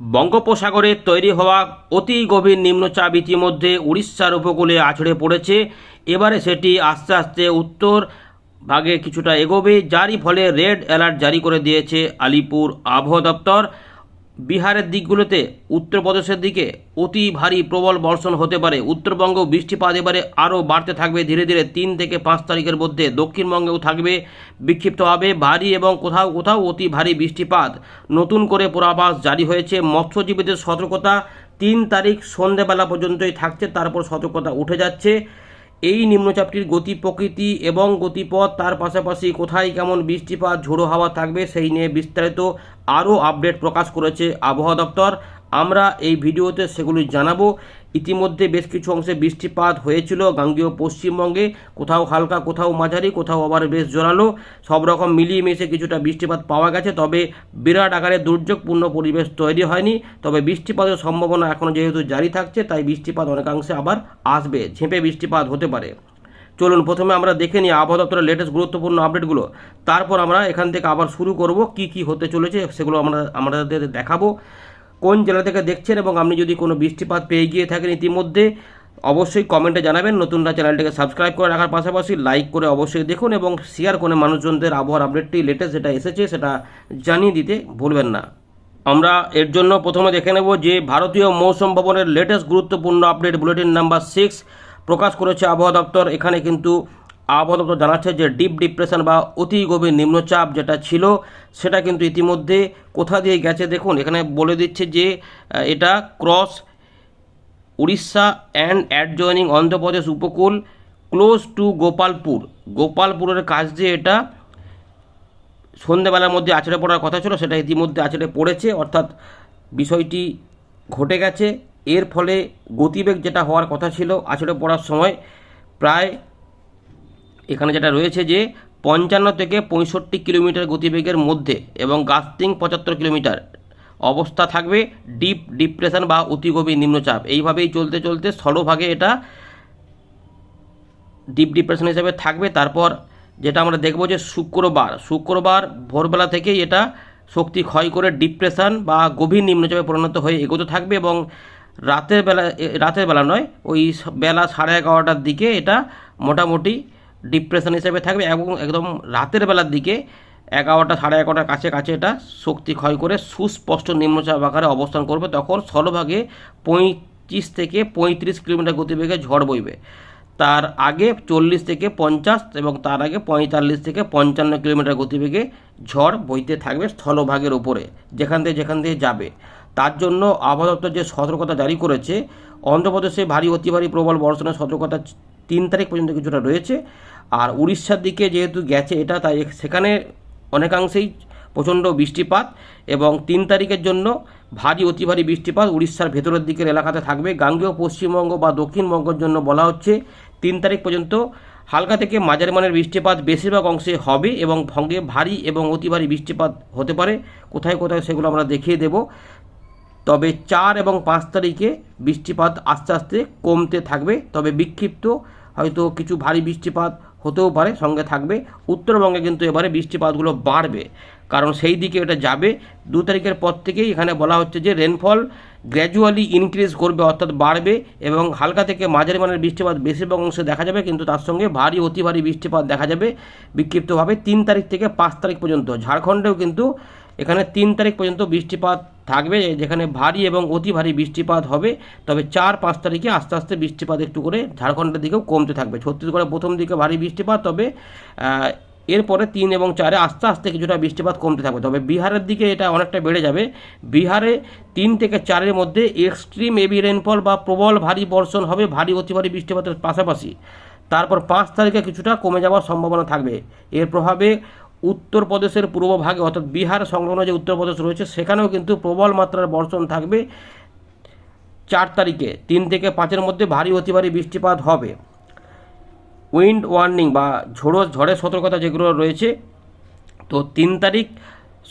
বঙ্গোপসাগরে তৈরি হওয়া অতি গভীর নিম্নচাপ ইতিমধ্যে উড়িষ্যার উপকূলে আছড়ে পড়েছে। এবারে সেটি আস্তে আস্তে উত্তর ভাগে কিছুটা এগোবে। যারই ফলে রেড অ্যালার্ট জারি করে দিয়েছে আলিপুর আবহাওয়া দপ্তর। বিহারের দিকগুলোতে উত্তরপ্রদেশের দিকে অতি ভারী প্রবল বর্ষণ হতে পারে। উত্তরবঙ্গ বৃষ্টিপাত এবারে আরও বাড়তে থাকবে। ধীরে ধীরে তিন থেকে পাঁচ তারিখের মধ্যে দক্ষিণবঙ্গেও থাকবে। বিক্ষিপ্তভাবে ভারী এবং কোথাও কোথাও অতি ভারী বৃষ্টিপাত নতুন করে পূর্বাভাস জারি হয়েছে। মৎস্যজীবীদের সতর্কতা তিন তারিখ সন্ধেবেলা পর্যন্তই থাকছে, তারপর সতর্কতা উঠে যাচ্ছে। এই নিম্নচাপটির গতি প্রকৃতি এবং গতিপথ, তার পাশাপাশি কোথায় কেমন বৃষ্টিপাত, ঝোড়ো হাওয়া থাকবে সেই নিয়ে বিস্তারিত আরও আপডেট প্রকাশ করেছে আবহাওয়া দপ্তর। আমরা এই ভিডিওতে সেগুলি জানাব। ইতিমধ্যে বেশ কিছু অংশে বৃষ্টিপাত হয়েছিল গাঙ্গীয় পশ্চিমবঙ্গে। কোথাও হালকা, কোথাও মাঝারি, কোথাও আবার বেশ জোরালো। সব রকম মিলিয়ে মিশে কিছুটা বৃষ্টিপাত পাওয়া গেছে, তবে বিরাট আকারে দুর্যোগপূর্ণ পরিবেশ তৈরি হয়নি। তবে বৃষ্টিপাতের সম্ভাবনা এখনও যেহেতু জারি থাকছে, তাই বৃষ্টিপাত অনেকাংশে আবার আসবে। ঝেঁপে বৃষ্টিপাত হতে পারে। চলুন প্রথমে আমরা দেখে নিই আবহাওয়া দপ্তরের লেটেস্ট গুরুত্বপূর্ণ আপডেটগুলো তারপর আমরা এখান থেকে আবার শুরু করব, কি কি হতে চলেছে সেগুলো আমরা আমাদের দেখাবো। কোন জেলা থেকে দেখছেন এবং আপনি যদি কোনো বৃষ্টিপাত পেয়ে গিয়ে থাকেন ইতিমধ্যে, অবশ্যই কমেন্টে জানাবেন। নতুনরা চ্যানেলটিকে সাবস্ক্রাইব করে রাখার পাশাপাশি লাইক করে অবশ্যই দেখুন এবং শেয়ার করে মানুষজনদের আবহাওয়ার আপডেটটি লেটেস্ট যেটা এসেছে সেটা জানিয়ে দিতে ভুলবেন না। আমরা এর জন্য প্রথমে দেখে নেব যে ভারতীয় মৌসুম ভবনের লেটেস্ট গুরুত্বপূর্ণ আপডেট বুলেটিন নাম্বার সিক্স প্রকাশ করেছে আবহাওয়া দপ্তর। এখানে কিন্তু আবহাওয়া দপ্তর জানাচ্ছে যে ডিপ ডিপ্রেশন বা অতি গভীর নিম্নচাপ যেটা ছিল, সেটা কিন্তু ইতিমধ্যে কোথা দিয়ে গেছে দেখুন। এখানে বলে দিচ্ছে যে এটা cross Orissa and adjoining Andhra Pradesh উপকূল ক্লোজ টু গোপালপুর। গোপালপুরের কাছ দিয়ে এটা সন্ধেবেলার মধ্যে আছড়ে পড়ার কথা ছিল, সেটা ইতিমধ্যে আছড়ে পড়েছে। অর্থাৎ বিষয়টি ঘটে গেছে। এর ফলে গতিবেগ যেটা হওয়ার কথা ছিল, আছড়ে পড়ার সময় প্রায় এখানে যেটা রয়েছে যে পঞ্চান্ন থেকে পঁয়ষট্টি কিলোমিটার গতিবেগের মধ্যে এবং গাস্তিং পঁচাত্তর কিলোমিটার অবস্থা থাকবে ডিপ ডিপ্রেশন বা অতিগভীর নিম্নচাপ। এইভাবেই চলতে চলতে স্থলভাগে এটা ডিপ ডিপ্রেশন হিসেবে থাকবে। তারপর যেটা আমরা দেখব যে শুক্রবার শুক্রবার ভোরবেলা থেকেই এটা শক্তি ক্ষয় করে ডিপ্রেশন বা গভীর নিম্নচাপে পরিণত হয়ে এগোতে থাকবে এবং রাতের বেলা রাতের বেলা নয়, ওই বেলা সাড়ে এগারোটার দিকে এটা মোটামুটি ডিপ্রেশন হিসেবে থাকবে এবং একদম রাতের বেলার দিকে এগারোটা, সাড়ে এগারোটার কাছে কাছে এটা শক্তি ক্ষয় করে সুস্পষ্ট নিম্নচাপ আকারে অবস্থান করবে। তখন স্থলভাগে পঁয়ত্রিশ থেকে পঁয়ত্রিশ কিলোমিটার গতিবেগে ঝড় বইবে। তার আগে চল্লিশ থেকে পঞ্চাশ এবং তার আগে পঁয়তাল্লিশ থেকে পঞ্চান্ন কিলোমিটার গতিবেগে ঝড় বইতে থাকবে স্থলভাগের ওপরে যেখান থেকে যেখান দিয়ে যাবে। তার জন্য আবহাওয়া দপ্তর যে সতর্কতা জারি করেছে, অন্ধ্রপ্রদেশে ভারী, অতি ভারী প্রবল বর্ষণের সতর্কতা তিন তারিখ পর্যন্ত কিছুটা রয়েছে। আর উড়িষ্যার দিকে যেহেতু গেছে এটা, তাই সেখানে অনেকাংশেই প্রচণ্ড বৃষ্টিপাত এবং তিন তারিখের জন্য ভারী, অতি ভারী বৃষ্টিপাত উড়িষ্যার ভেতরের দিকের এলাকাতে থাকবে। গাঙ্গেয়, পশ্চিমবঙ্গ বা দক্ষিণবঙ্গের জন্য বলা হচ্ছে তিন তারিখ পর্যন্ত হালকা থেকে মাঝারি মানের বৃষ্টিপাত বেশিরভাগ অংশে হবে এবং ভঙ্গে ভারী এবং অতি ভারী বৃষ্টিপাত হতে পারে। কোথায় কোথায় সেগুলো আমরা দেখিয়ে দেব। তবে চার এবং পাঁচ তারিখে বৃষ্টিপাত আস্তে আস্তে কমতে থাকবে। তবে বিক্ষিপ্ত হয়তো কিছু ভারী বৃষ্টিপাত হতেও পারে, সঙ্গে থাকবে। উত্তরবঙ্গে কিন্তু এবারে বৃষ্টিপাতগুলো বাড়বে। কারণ সেই দিকে এটা যাবে। দু তারিখের পর থেকেই এখানে বলা হচ্ছে যে রেনফল গ্র্যাজুয়ালি ইনক্রিজ করবে, অর্থাৎ বাড়বে এবং হালকা থেকে মাঝারি মানের বৃষ্টিপাত বেশিরভাগ অংশে দেখা যাবে। কিন্তু তার সঙ্গে ভারী, অতি ভারী বৃষ্টিপাত দেখা যাবে বিক্ষিপ্তভাবে। তিন তারিখ থেকে পাঁচ তারিখ পর্যন্ত। ঝাড়খণ্ডেও কিন্তু এখানে তিন তারিখ পর্যন্ত বৃষ্টিপাত থাকবে, যেখানে ভারী এবং অতি ভারী বৃষ্টিপাত হবে। তবে চার পাঁচ তারিখে আস্তে আস্তে বৃষ্টিপাত একটু করে ঝাড়খণ্ডের দিকেও কমতে থাকবে। ছত্তিশগড়ে প্রথম দিকে ভারী বৃষ্টিপাত, তবে এরপরে তিন এবং চারে আস্তে আস্তে কিছুটা বৃষ্টিপাত কমতে থাকবে। তবে বিহারের দিকে এটা অনেকটা বেড়ে যাবে। বিহারে তিন থেকে চারের মধ্যে এক্সট্রিম হেভি রেনফল বা প্রবল ভারী বর্ষণ হবে, ভারী অতি ভারী বৃষ্টিপাতের পাশাপাশি। তারপর পাঁচ তারিখে কিছুটা কমে যাওয়ার সম্ভাবনা থাকবে। এর প্রভাবে উত্তরপ্রদেশের পূর্বভাগে, অর্থাৎ বিহার সংলগ্ন যে উত্তরপ্রদেশ রয়েছে, সেখানেও কিন্তু প্রবল মাত্রার বর্ষণ থাকবে চার তারিখে। তিন থেকে পাঁচের মধ্যে ভারী অতি ভারী বৃষ্টিপাত হবে। উইন্ড ওয়ার্নিং বা ঝোড়ো ঝড়ের সতর্কতা যেগুলো রয়েছে, তো তিন তারিখ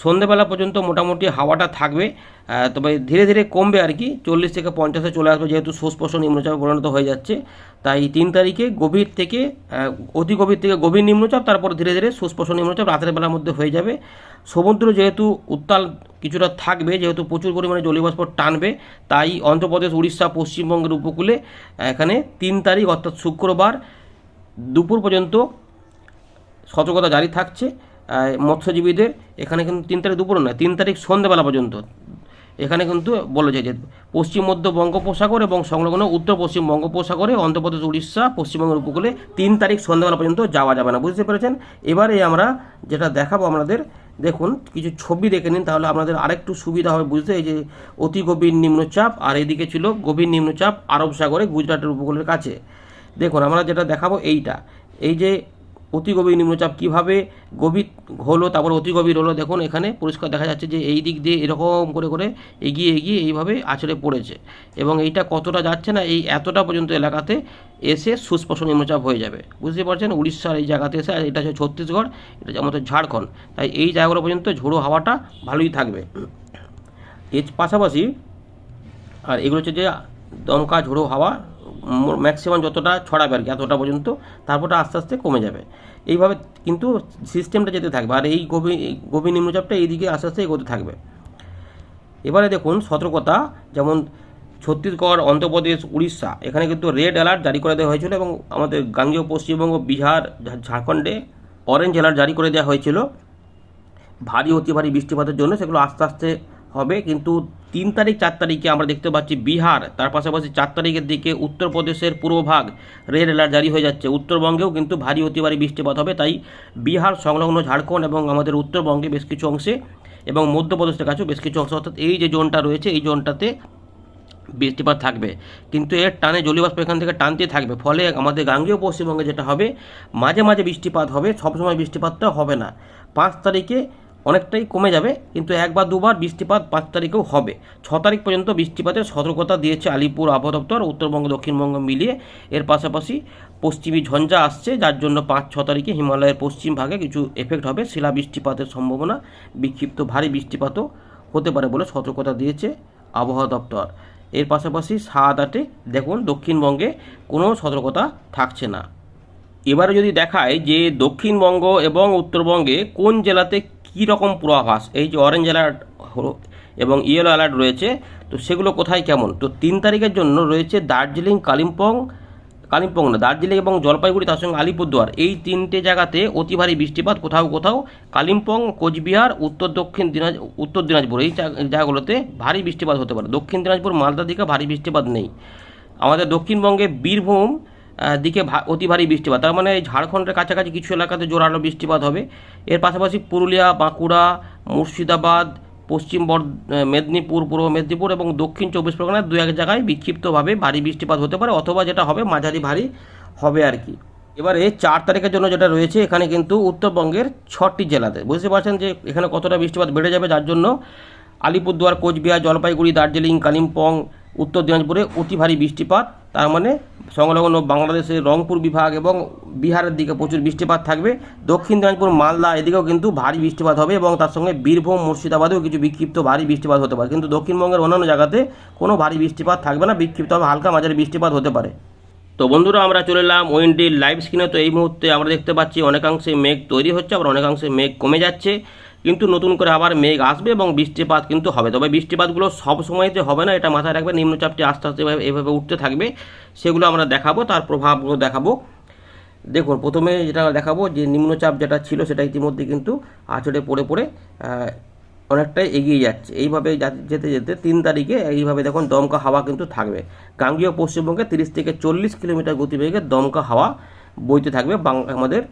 সন্ধেবেলা পর্যন্ত মোটামুটি হাওয়াটা থাকবে তবে ধীরে ধীরে কমবে আর কি। চল্লিশ থেকে পঞ্চাশে চলে আসবে যেহেতু সুস্পষ্ট নিম্নচাপে পরিণত হয়ে যাচ্ছে। তাই তিন তারিখে গভীর থেকে অতি গভীর থেকে গভীর নিম্নচাপ, তারপর ধীরে ধীরে সুস্পষ্ট নিম্নচাপ রাতের বেলার মধ্যে হয়ে যাবে। সমুদ্র যেহেতু উত্তাল কিছুটা থাকবে, যেহেতু প্রচুর পরিমাণে জলীয়বাষ্প টানবে, তাই অন্ধ্রপ্রদেশ, উড়িষ্যা, পশ্চিমবঙ্গের উপকূলে এখানে তিন তারিখ, অর্থাৎ শুক্রবার দুপুর পর্যন্ত সতর্কতা জারি থাকছে। মৎস্যজীবীদের এখানে কিন্তু তিন তারিখ দুপুর নয়, তিন তারিখ সন্ধ্যেবেলা পর্যন্ত। এখানে কিন্তু বলেছে যে পশ্চিম, মধ্য বঙ্গোপসাগর এবং সংলগ্ন উত্তর, পশ্চিম বঙ্গোপসাগরে, অন্ধ্রপ্রদেশ, উড়িষ্যা, পশ্চিমবঙ্গের উপকূলে তিন তারিখ সন্ধ্যাবেলা পর্যন্ত যাওয়া যাবে না। বুঝতে পেরেছেন? এবারে আমরা যেটা দেখাবো আপনাদের, দেখুন, কিছু ছবি দেখে নিন, তাহলে আপনাদের আরেকটু সুবিধা হবে বুঝতে। এই যে অতি গভীর নিম্নচাপ, আর এদিকে ছিল গভীর নিম্নচাপ আরব সাগরে, গুজরাটের উপকূলের কাছে। দেখুন, আমরা যেটা দেখাবো এইটা। এই যে অতি গভীর নিম্নচাপ কীভাবে গভীর হলো, তারপর অতি গভীর হলো, দেখুন এখানে পরিষ্কার দেখা যাচ্ছে যে এই দিক দিয়ে এরকম করে করে এগিয়ে এগিয়ে এইভাবে আছড়ে পড়েছে এবং এইটা কতটা যাচ্ছে না, এই এতটা পর্যন্ত এলাকাতে এসে সুস্পষ্ট নিম্নচাপ হয়ে যাবে। বুঝতে পারছেন? উড়িষ্যার এই জায়গাতে এসে এটা হচ্ছে ছত্তিশগড়, এটা আমাদের ঝাড়খণ্ড। তাই এই জায়গাগুলো পর্যন্ত ঝোড়ো হাওয়াটা ভালোই থাকবে। এর পাশাপাশি আর এগুলো হচ্ছে যে দমকা ঝোড়ো হাওয়া ম্যাক্সিমাম যতটা ছড়াবে আর কি, এতটা পর্যন্ত তারপরটা আস্তে আস্তে কমে যাবে। এইভাবে কিন্তু সিস্টেমটা যেতে থাকবে আর এই গভীর গভীর নিম্নচাপটা এইদিকে আস্তে আস্তে এগোতে থাকবে। এবারে দেখুন সতর্কতা, যেমন ছত্তিশগড়, অন্ধ্রপ্রদেশ, উড়িষ্যা, এখানে কিন্তু রেড অ্যালার্ট জারি করে দেওয়া হয়েছিল এবং আমাদের গাঙ্গেয় পশ্চিমবঙ্গ, বিহার ঝাড়খণ্ডে অরেঞ্জ অ্যালার্ট জারি করে দেওয়া হয়েছিল। ভারী, অতি ভারী বৃষ্টিপাতের জন্য সেগুলো আস্তে আস্তে হবে, কিন্তু তিন তারিখ, চার তারিখে আমরা দেখতে পাচ্ছি বিহার, তার পাশাপাশি চার তারিখের দিকে উত্তরপ্রদেশের পূর্বভাগ রেড অ্যালার্ট জারি হয়ে যাচ্ছে। উত্তরবঙ্গেও কিন্তু ভারী অতি ভারী বৃষ্টিপাত হবে, তাই বিহার, সংলগ্ন ঝাড়খণ্ড এবং আমাদের উত্তরবঙ্গে বেশ কিছু অংশে এবং মধ্যপ্রদেশের কাছেও বেশ কিছু অংশ, অর্থাৎ এই যে জোনটা রয়েছে, এই জোনটাতে বৃষ্টিপাত থাকবে। কিন্তু এর টানে জলীয়বাষ্প এখান থেকে টানতে থাকবে, ফলে আমাদের গাঙ্গেয় পশ্চিমবঙ্গে যেটা হবে, মাঝে মাঝে বৃষ্টিপাত হবে, সবসময় বৃষ্টিপাতটা হবে না। পাঁচ তারিখে অনেকটাই কমে যাবে, কিন্তু একবার, দুবার বৃষ্টিপাত পাঁচ তারিখেও হবে। ছ তারিখ পর্যন্ত বৃষ্টিপাতের সতর্কতা দিয়েছে আলিপুর আবহাওয়া দপ্তর, উত্তরবঙ্গ, দক্ষিণবঙ্গ মিলিয়ে। এর পাশাপাশি পশ্চিমী ঝঞ্ঝা আসছে, যার জন্য পাঁচ, ছ তারিখে হিমালয়ের পশ্চিম ভাগে কিছু এফেক্ট হবে। শিলা বৃষ্টিপাতের সম্ভাবনা, বিক্ষিপ্ত ভারী বৃষ্টিপাতও হতে পারে বলে সতর্কতা দিয়েছে আবহাওয়া দপ্তর। এর পাশাপাশি সাত আটে দেখুন, দক্ষিণবঙ্গে কোনো সতর্কতা থাকছে না। এবারে যদি দেখায় যে দক্ষিণবঙ্গ এবং উত্তরবঙ্গে কোন জেলাতে কী রকম পূর্বাভাস, এই যে অরেঞ্জ অ্যালার্ট এবং ইয়েলো অ্যালার্ট রয়েছে, তো সেগুলো কোথায় কেমন? তো তিন তারিখের জন্য রয়েছে দার্জিলিং, কালিম্পং কালিম্পং না, দার্জিলিং এবং জলপাইগুড়ি, তার সঙ্গে আলিপুরদুয়ার। এই তিনটে জায়গাতে অতি ভারী বৃষ্টিপাত কোথাও কোথাও। কালিম্পং, কোচবিহার, উত্তর দক্ষিণ দিনাজ, উত্তর দিনাজপুর, এই জায়গা- জায়গাগুলোতে ভারী বৃষ্টিপাত হতে পারে। দক্ষিণ দিনাজপুর, মালদা দিকে ভারী বৃষ্টিপাত নেই। আমাদের দক্ষিণবঙ্গে বীরভূম দিকে অতি ভারী বৃষ্টিপাত। তার মানে ঝাড়খণ্ডের কাছাকাছি কিছু এলাকাতে জোরালো বৃষ্টিপাত হবে। এর পাশাপাশি পুরুলিয়া, বাঁকুড়া, মুর্শিদাবাদ, পশ্চিম বর্ধ মেদিনীপুর, পূর্ব মেদিনীপুর এবং দক্ষিণ চব্বিশ পরগনার দু এক জায়গায় বিক্ষিপ্তভাবে ভারী বৃষ্টিপাত হতে পারে অথবা যেটা হবে মাঝারি ভারী হবে আর কি। এবারে চার তারিখের জন্য যেটা রয়েছে, এখানে কিন্তু উত্তরবঙ্গের ছটি জেলাতে। বুঝতে পারছেন যে এখানে কতটা বৃষ্টিপাত বেড়ে যাবে, যার জন্য আলিপুরদুয়ার, কোচবিহার, জলপাইগুড়ি, দার্জিলিং, কালিম্পং উত্তর দিনাজপুরে অতি ভারী বৃষ্টিপাত, তার মানে সংলগ্ন বাংলাদেশের রংপুর বিভাগ এবং বিহারের দিকে প্রচুর বৃষ্টিপাত থাকবে। দক্ষিণ দিনাজপুর, মালদা এদিকেও কিন্তু ভারী বৃষ্টিপাত হবে এবং তার সঙ্গে বীরভূম, মুর্শিদাবাদেও কিছু বিক্ষিপ্ত ভারী বৃষ্টিপাত হতে পারে। কিন্তু দক্ষিণবঙ্গের অন্যান্য জায়গাতে কোনো ভারী বৃষ্টিপাত থাকবে না বিক্ষিপ্তভাবে হালকা মাঝারি বৃষ্টিপাত হতে পারে। তো বন্ধুরা, আমরা চলে এলাম ওয়েন্ডির লাইভ স্ক্রিনে। তো এই মুহূর্তে আমরা দেখতে পাচ্ছি অনেকাংশে মেঘ তৈরি হচ্ছে, আবার অনেকাংশে মেঘ কমে যাচ্ছে। কিন্তু নতুন করে আবার মেঘ আসবে এবং বৃষ্টিপাত কিন্তু হবে। তবে বৃষ্টিপাতগুলো সব সময়তে হবে না, এটা মাথায় রাখবে নিম্নচাপটি আস্তে আস্তে এভাবে- উঠতে থাকবে। সেগুলো আমরা দেখাবো, তার প্রভাবগুলো দেখাবো। দেখুন, প্রথমে যেটা দেখাবো, যে নিম্নচাপ যেটা ছিল, সেটা ইতিমধ্যে কিন্তু আচড়ে পড়ে পড়ে অনেকটাই এগিয়ে যাচ্ছে। এইভাবে যেতে যেতে তিন তারিখে এইভাবে দেখুন, দমকা হাওয়া কিন্তু থাকবে। গাঙ্গীয় পশ্চিমবঙ্গে তিরিশ থেকে চল্লিশ কিলোমিটার গতিবেগে দমকা হাওয়া বইতে থাকবে। আমাদের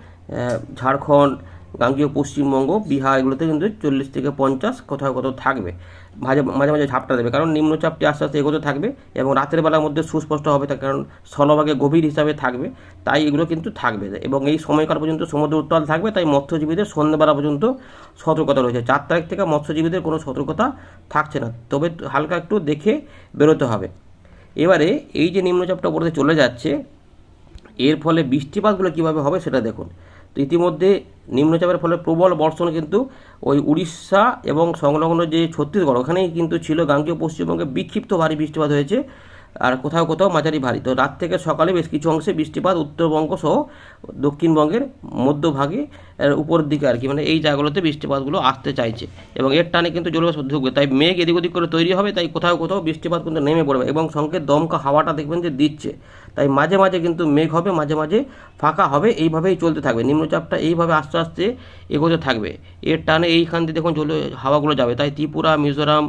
ঝাড়খণ্ড গাঙ্গীয় পশ্চিমবঙ্গ, বিহার, এগুলোতে কিন্তু চল্লিশ থেকে পঞ্চাশ কোথাও কোথাও থাকবে। মাঝে মাঝে মাঝে ঝাপটা দেবে, কারণ নিম্নচাপটি আস্তে আস্তে এগোতে থাকবে এবং রাতের বেলার মধ্যে সুস্পষ্ট হবে তার কারণ স্থলভাগে গভীর হিসাবে থাকবে, তাই এগুলো কিন্তু থাকবে। এবং এই সময়কাল পর্যন্ত সমুদ্র উত্তাল থাকবে, তাই মৎস্যজীবীদের সন্ধ্যেবেলা পর্যন্ত সতর্কতা রয়েছে। চার তারিখ থেকে মৎস্যজীবীদের কোনো সতর্কতা থাকছে না, তবে হালকা একটু দেখে বেরোতে হবে। এবারে এই যে নিম্নচাপটা উপরে চলে যাচ্ছে, এর ফলে বৃষ্টিপাতগুলো কীভাবে হবে সেটা দেখুন। তো ইতিমধ্যে নিম্নচাপের ফলে প্রবল বর্ষণ কিন্তু ওই উড়িষ্যা এবং সংলগ্ন যে ছত্তিশগড়, ওখানেই কিন্তু ছিল গাঙ্গীয় পশ্চিমবঙ্গে বিক্ষিপ্ত ভারী বৃষ্টিপাত হয়েছে আর কোথাও কোথাও মাঝারি ভারী। তো রাত থেকে সকালে বেশ কিছু অংশে বৃষ্টিপাত উত্তরবঙ্গ সহ দক্ষিণবঙ্গের মধ্যভাগে উপরের দিকে আর কি। মানে এই জায়গাগুলোতে বৃষ্টিপাতগুলো আসতে চাইছে। এবং এর টানে কিন্তু জলবাষ্প ঢুকবে তাই মেঘ এদিক ওদিক করে তৈরি হবে, তাই কোথাও কোথাও বৃষ্টিপাত কিন্তু নেমে পড়বে এবং সঙ্গে দমকা হাওয়াটা দেখবেন যে দিচ্ছে। তাই মাঝে মাঝে কিন্তু মেঘ হবে, মাঝে মাঝে ফাঁকা হবে, এইভাবেই চলতে থাকবে। নিম্নচাপটা এইভাবে আস্তে আস্তে এগোতে থাকবে। এর টানে এইখান দিয়ে দেখুন জল, হাওয়াগুলো যাবে। তাই ত্রিপুরা, মিজোরাম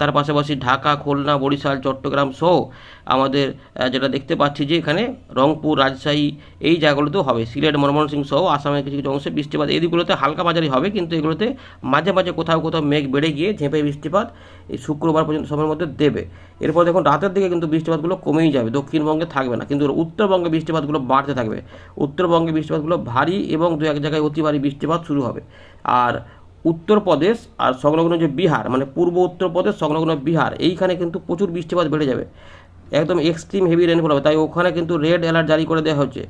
তার পাশাপাশি ঢাকা, খুলনা, বরিশাল, চট্টগ্রাম সহ আমাদের যেটা দেখতে পাচ্ছি যে এখানে রংপুর, রাজশাহী এই জায়গাগুলোতেও হবে। সিলেট ময়মনসিংহ সহ আসামের কিছু কিছু অংশে বৃষ্টিপাত। এই দিকগুলোতে হালকা মাঝারি হবে, কিন্তু এগুলোতে মাঝে মাঝে কোথাও কোথাও মেঘ বেড়ে গিয়ে ঝেঁপে বৃষ্টিপাত এই শুক্রবার পর্যন্ত সময়ের মধ্যে দেবে। এরপর দেখুন, রাতের দিকে কিন্তু বৃষ্টিপাতগুলো কমেই যাবে, দক্ষিণবঙ্গে থাকবে না, কিন্তু উত্তরবঙ্গে বৃষ্টিপাতগুলো বাড়তে থাকবে। উত্তরবঙ্গে বৃষ্টিপাতগুলো ভারী এবং দু এক জায়গায় অতি ভারী বৃষ্টিপাত শুরু হবে। আর উত্তরপ্রদেশ আর সংলগ্ন যে বিহার মানে পূর্ব উত্তরপ্রদেশ, সংলগ্ন বিহার, এইখানে কিন্তু প্রচুর বৃষ্টিপাত বেড়ে যাবে। একদম এক্সট্রিম হেভি রেনফল হবে। তাই ওখানে কিন্তু রেড অ্যালার্ট জারি করে দেওয়া হচ্ছে।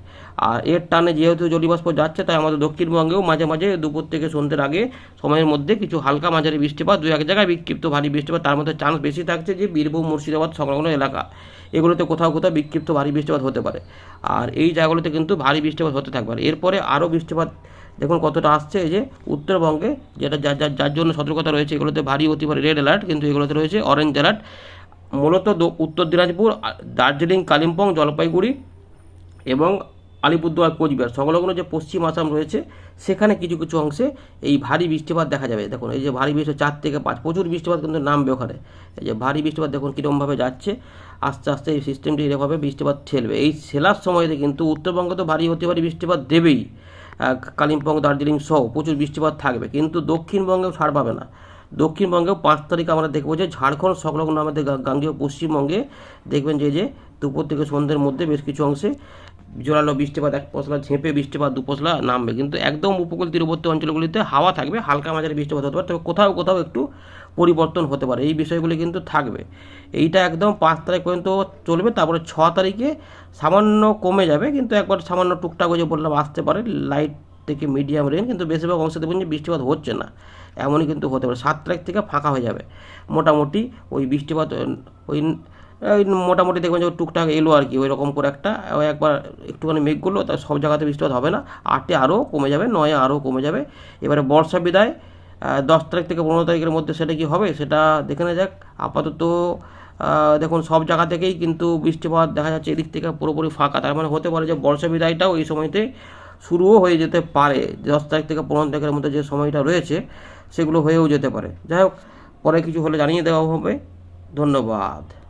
আর এর টানে যেহেতু জলীয়বাষ্প যাচ্ছে, তাই আমাদের দক্ষিণবঙ্গেও মাঝে মাঝে দুপুর থেকে সন্ধ্যের আগে সময়ের মধ্যে কিছু হালকা মাঝারি বৃষ্টিপাত দু এক জায়গায় বিক্ষিপ্ত ভারী বৃষ্টিপাত। তার মধ্যে চান্স বেশি থাকছে যে বীরভূম, মুর্শিদাবাদ সংলগ্ন এলাকা। এগুলোতে কোথাও কোথাও বিক্ষিপ্ত ভারী বৃষ্টিপাত হতে পারে। আর এই জায়গাগুলোতে কিন্তু ভারী বৃষ্টিপাত হতে থাকবে। এরপরে আরও বৃষ্টিপাত দেখুন কতটা আসছে যে উত্তরবঙ্গে, যেটা যার যার জন্য সতর্কতা রয়েছে, এগুলোতে ভারী অতি ভারী রেড অ্যালার্ট কিন্তু এগুলোতে রয়েছে অরেঞ্জ অ্যালার্ট মূলত উত্তর দিনাজপুর দার্জিলিং, কালিম্পং, জলপাইগুড়ি এবং আলিপুরদুয়ার, কোচবিহার। সংলগ্ন যে পশ্চিম আসাম রয়েছে, সেখানে কিছু কিছু অংশে এই ভারী বৃষ্টিপাত দেখা যাবে। দেখুন, এই যে ভারী বৃষ্টি চার থেকে পাঁচ, প্রচুর বৃষ্টিপাত কিন্তু নামবে ওখানে। এই যে ভারী বৃষ্টিপাত দেখুন কীরকমভাবে যাচ্ছে, আস্তে আস্তে এই সিস্টেমটি এরকমভাবে বৃষ্টিপাত ঠেলবে। এই সেলার সময়তে কিন্তু উত্তরবঙ্গে তো ভারী হতে পারে বৃষ্টিপাত দেবেই। কালিম্পং, দার্জিলিং সহ প্রচুর বৃষ্টিপাত থাকবে, কিন্তু দক্ষিণবঙ্গেও ছাড় পাবে না। দক্ষিণবঙ্গেও পাঁচ তারিখ আমরা দেখব যে ঝাড়খণ্ড সংলগ্ন আমাদের গাঙ্গেয় পশ্চিমবঙ্গে দেখবেন যে যে দুপুর থেকে সন্ধ্যের মধ্যে বেশ কিছু অংশে জোরালো বৃষ্টিপাত, এক পশলা ঝেঁপে বৃষ্টিপাত, দু পশলা নামবে। কিন্তু একদম উপকূল তীরবর্তী অঞ্চলগুলিতে হাওয়া থাকবে, হালকা মাঝারি বৃষ্টিপাত হতে পারে, তবে কোথাও কোথাও একটু পরিবর্তন হতে পারে। এই বিষয়গুলি কিন্তু থাকবে। এইটা একদম পাঁচ তারিখ পর্যন্ত চলবে, তারপরে ছ তারিখে সামান্য কমে যাবে, কিন্তু একবার সামান্য টুকটাক যে বললাম, আসতে পারে লাইট থেকে মিডিয়াম রেঞ্জ কিন্তু বেশিরভাগ অংশে দেখবেন যে বৃষ্টিপাত হচ্ছে না। এমনই কিন্তু হতে পারে। সাত তারিখ থেকে ফাঁকা হয়ে যাবে। মোটামুটি ওই বৃষ্টিপাত, ওই ওই মোটামুটি দেখবেন যে টুকটাক এলো আর কি ওই রকম করে একটা। একবার একটুখানি মেঘ করল, তা সব জায়গাতে বৃষ্টিপাত হবে না। আটে আরও কমে যাবে, নয়ে আরও কমে যাবে। এবারে বর্ষা বিদায় দশ তারিখ থেকে পনেরো তারিখের মধ্যে সেটা কি হবে, সেটা দেখে নেওয়া যাক। আপাতত দেখুন সব জায়গা থেকেই কিন্তু বৃষ্টিপাত দেখা যাচ্ছে এদিক থেকে পুরোপুরি ফাঁকা। তার মানে হতে পারে যে বর্ষা বিদায়টাও এই সময়তে শুরুও হয়ে যেতে পারে, দশ তারিখ থেকে পনেরো তারিখের মধ্যে যে সময়টা রয়েছে, সেগুলো হয়েও যেতে পারে। যাই হোক, পরে কিছু হলে জানিয়ে দেওয়া হবে। ধন্যবাদ।